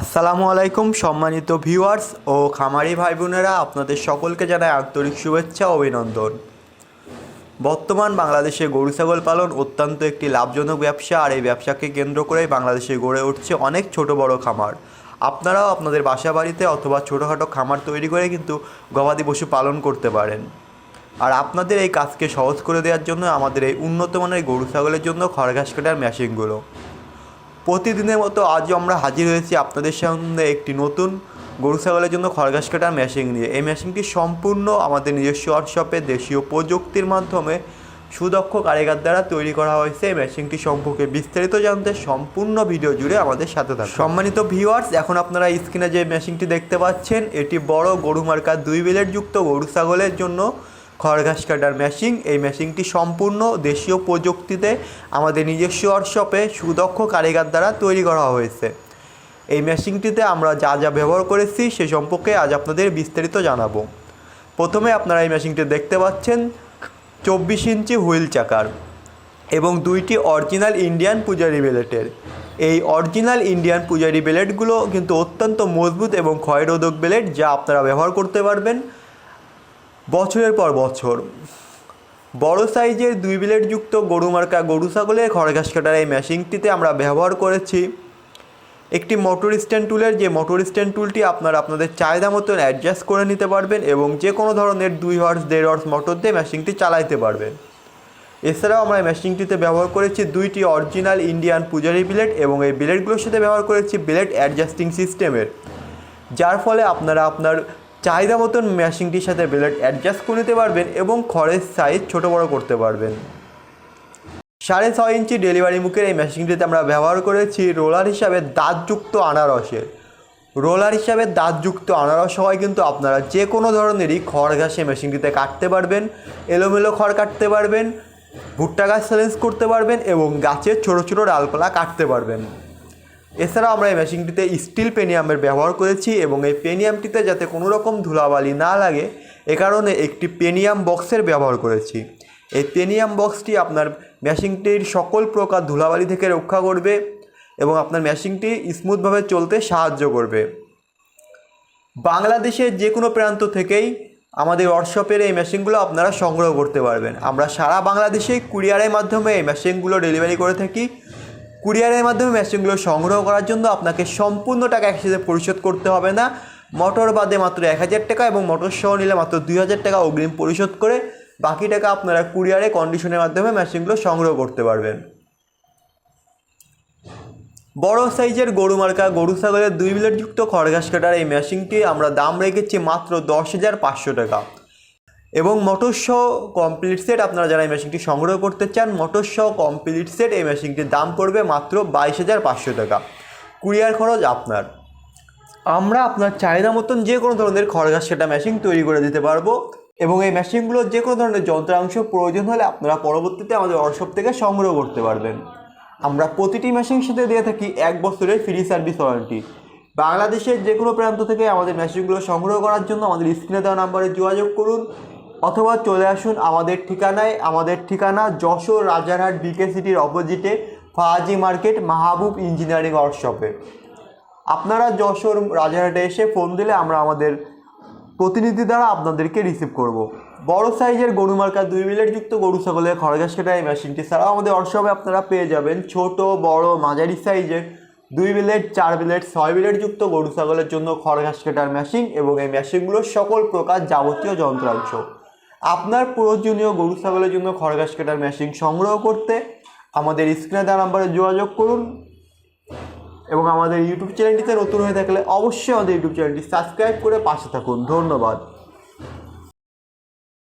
আসসালামু আলাইকুম, সম্মানিত ভিউয়ার্স ও খামারি ভাই বোনেরা আপনাদের সকলকে জানাই আন্তরিক শুভেচ্ছা ও অভিনন্দন। বর্তমান বাংলাদেশে গরু ছাগল পালন অত্যন্ত একটি লাভজনক ব্যবসা, আর এই ব্যবসাকে কেন্দ্র করেই বাংলাদেশে গড়ে উঠছে অনেক ছোট বড় খামার। আপনারাও আপনাদের বাসা বাড়িতে অথবা ছোটোখাটো খামার তৈরি করে কিন্তু গবাদি পশু পালন করতে পারেন। আর আপনাদের এই কাজকে সহজ করে দেওয়ার জন্য আমাদের এই উন্নত মানের গরু ছাগলের জন্য খড়ঘাস কাটার মেশিনগুলো। প্রতিদিনের মতো আজও আমরা হাজির হয়েছি আপনাদের সামনে একটি নতুন গরু ছাগলের জন্য খরগাস কাটার মেশিন নিয়ে। এই মেশিনটি সম্পূর্ণ আমাদের নিজস্ব ওয়ার্কশপে দেশীয় প্রযুক্তির মাধ্যমে সুদক্ষ কারিগর দ্বারা তৈরি করা হয়েছে। এই মেশিনটি সম্পর্কে বিস্তারিত জানতে সম্পূর্ণ ভিডিও জুড়ে আমাদের সাথে থাকুন। সম্মানিত ভিউয়ার্স এখন আপনারা স্ক্রিনে যে মেশিনটি দেখতে পাচ্ছেন, এটি বড় গরু মার্কার দুই বিলেট যুক্ত গরু ছাগলের জন্য খড়ঘাস কাটার মেশিন এই মেশিনটি সম্পূর্ণ দেশীয় প্রযুক্তিতে আমাদের নিজস্ব ওয়ার্কশপে সুদক্ষ কারিগর দ্বারা তৈরি করা হয়েছে। এই মেশিনটিতে আমরা যা যা ব্যবহার করেছি সে সম্পর্কে আজ আপনাদের বিস্তারিত জানাব। প্রথমে আপনারা এই মেশিনটি দেখতে পাচ্ছেন চব্বিশ ইঞ্চি হুইল চাকার এবং দুইটি অরিজিনাল ইন্ডিয়ান পূজারি বেলেটের এই অরিজিনাল ইন্ডিয়ান পূজারি বেলেটগুলো কিন্তু অত্যন্ত মজবুত এবং ক্ষয়রোধক বেলেট যা আপনারা ব্যবহার করতে পারবেন। বছরের পর বছর। বড় সাইজের দুই বিলেট যুক্ত গরু মার্কা গরু ছাগলের খড়ঘাস কাটার এই মেশিনটিতে আমরা ব্যবহার করেছি। একটি মোটর স্ট্যান্ড টুলের যে মোটর স্ট্যান্ড টুলটি আপনারা আপনাদের চাহিদা মতন অ্যাডজাস্ট করে নিতে পারবেন এবং যে কোনো ধরনের দুই হর্স দেড় হর্স মোটর দিয়ে মেশিনটি চালাইতে পারবেন। এছাড়াও আমরা এই মেশিনটিতে ব্যবহার করেছি দুইটি অরিজিনাল ইন্ডিয়ান পূজারি বিলেট এবং এই বিলেটগুলোর সাথে ব্যবহার করেছি বিলেট অ্যাডজাস্টিং সিস্টেমের যার ফলে আপনারা আপনার চাহিদা মতন মেশিনটির সাথে বিলেট অ্যাডজাস্ট করে নিতে পারবেন এবং খড়ের সাইজ ছোটো বড়ো করতে পারবেন। সাড়ে ছয় ইঞ্চি ডেলিভারি মুখের এই মেশিনটিতে আমরা ব্যবহার করেছি রোলার হিসাবে দাঁতযুক্ত আনারসের রোলার হিসাবে দাঁতযুক্ত আনারস হওয়ায় কিন্তু আপনারা যে কোনো ধরনেরই খড় ঘাসে মেশিনটিতে কাটতে পারবেন, এলোমেলো খড় কাটতে পারবেন, ভুট্টা গাছ চ্যালেঞ্জ করতে পারবেন এবং গাছের ছোটো ছোটো ডালপালা কাটতে পারবেন। এছাড়াও আমরা এই মেশিনটিতে স্টিল পেনিয়ামের ব্যবহার করেছি এবং এই পেনিয়ামটিতে যাতে কোনো রকম ধুলাবালি না লাগে, এ কারণে একটি পেনিয়াম বক্সের ব্যবহার করেছি। এই পেনিয়াম বক্সটি আপনার মেশিনটির সকল প্রকার ধুলাবালি থেকে রক্ষা করবে এবং আপনার মেশিনটি স্মুথভাবে চলতে সাহায্য করবে। বাংলাদেশের যে কোনো প্রান্ত থেকেই আমাদের ওয়ার্কশপের এই মেশিনগুলো আপনারা সংগ্রহ করতে পারবেন। আমরা সারা বাংলাদেশে কুরিয়ারের মাধ্যমে এই মেশিনগুলো ডেলিভারি করে থাকি। কুরিয়ারের মাধ্যমে মেশিনগুলো সংগ্রহ করার জন্য আপনাকে সম্পূর্ণ টাকা একসাথে পরিশোধ করতে হবে না। মোটর বাদে মাত্র এক হাজার টাকা এবং মোটর সহ নিলে মাত্র দুই হাজার টাকা অগ্রিম পরিশোধ করে বাকি টাকা আপনারা কুরিয়ারে কন্ডিশনের মাধ্যমে মেশিনগুলো সংগ্রহ করতে পারবেন। বড় সাইজের গরু মার্কা গরু ছাগলের দুই বিলেট যুক্ত খড়ঘাস কাটার এই মেশিনটি আমরা দাম রেখেছি মাত্র দশ হাজার পাঁচশো টাকা। এবং মোটর সহ কমপ্লিট সেট আপনারা যারা এই মেশিনটি সংগ্রহ করতে চান মোটর সহ কমপ্লিট সেট এই মেশিনটির দাম পড়বে মাত্র বাইশ হাজার পাঁচশো টাকা। কুরিয়ার খরচ আপনার। আমরা আপনার চাহিদা মতন যে কোনো ধরনের খড়গাছ সেটা মেশিন তৈরি করে দিতে পারব এবং এই মেশিনগুলোর যে কোনো ধরনের যন্ত্রাংশ প্রয়োজন হলে আপনারা পরবর্তীতে আমাদের ওয়ার্কশপ থেকে সংগ্রহ করতে পারবেন। আমরা প্রতিটি মেশিনের সাথে দিয়ে থাকি এক বছরের ফ্রি সার্ভিস ওয়ারেন্টি বাংলাদেশের যে কোনো প্রান্ত থেকে আমাদের মেশিনগুলো সংগ্রহ করার জন্য আমাদের স্ক্রিনে দেওয়া নাম্বারে যোগাযোগ করুন। অথবা চলে আসুন আমাদের ঠিকানায়। আমাদের ঠিকানা যশোর রাজারহাট বিকে সিটির অপোজিটে ফাহাজি মার্কেট, মাহবুব ইঞ্জিনিয়ারিং ওয়ার্কশপে আপনারা যশোর রাজারহাটে এসে ফোন দিলে আমরা আমাদের প্রতিনিধি দ্বারা আপনাদেরকে রিসিভ করব। বড় সাইজের গরু মার্কা দুই মিলের যুক্ত গরু ছাগলের খড়গাছ কাটা এই মেশিনটি ছাড়াও আমাদের ওয়ার্কশপে আপনারা পেয়ে যাবেন ছোট, বড়, মাঝারি সাইজের দুই বিলেট চার বিলেট ছয় বিলেট যুক্ত গরু ছাগলের জন্য খড়ঘাস কাটার মেশিন এবং এই মেশিনগুলোর সকল প্রকার যাবতীয় যন্ত্রাংশ। আপনার প্রয়োজনীয় গরু ছাগলের জন্য খড়গাস কাটার মেশিন সংগ্রহ করতে আমাদের স্ক্রিনে দেওয়া নাম্বারে যোগাযোগ করুন। এবং আমাদের ইউটিউব চ্যানেলটিতে নতুন হয়ে থাকলে অবশ্যই আমাদের ইউটিউব চ্যানেলটি সাবস্ক্রাইব করে পাশে থাকুন। ধন্যবাদ।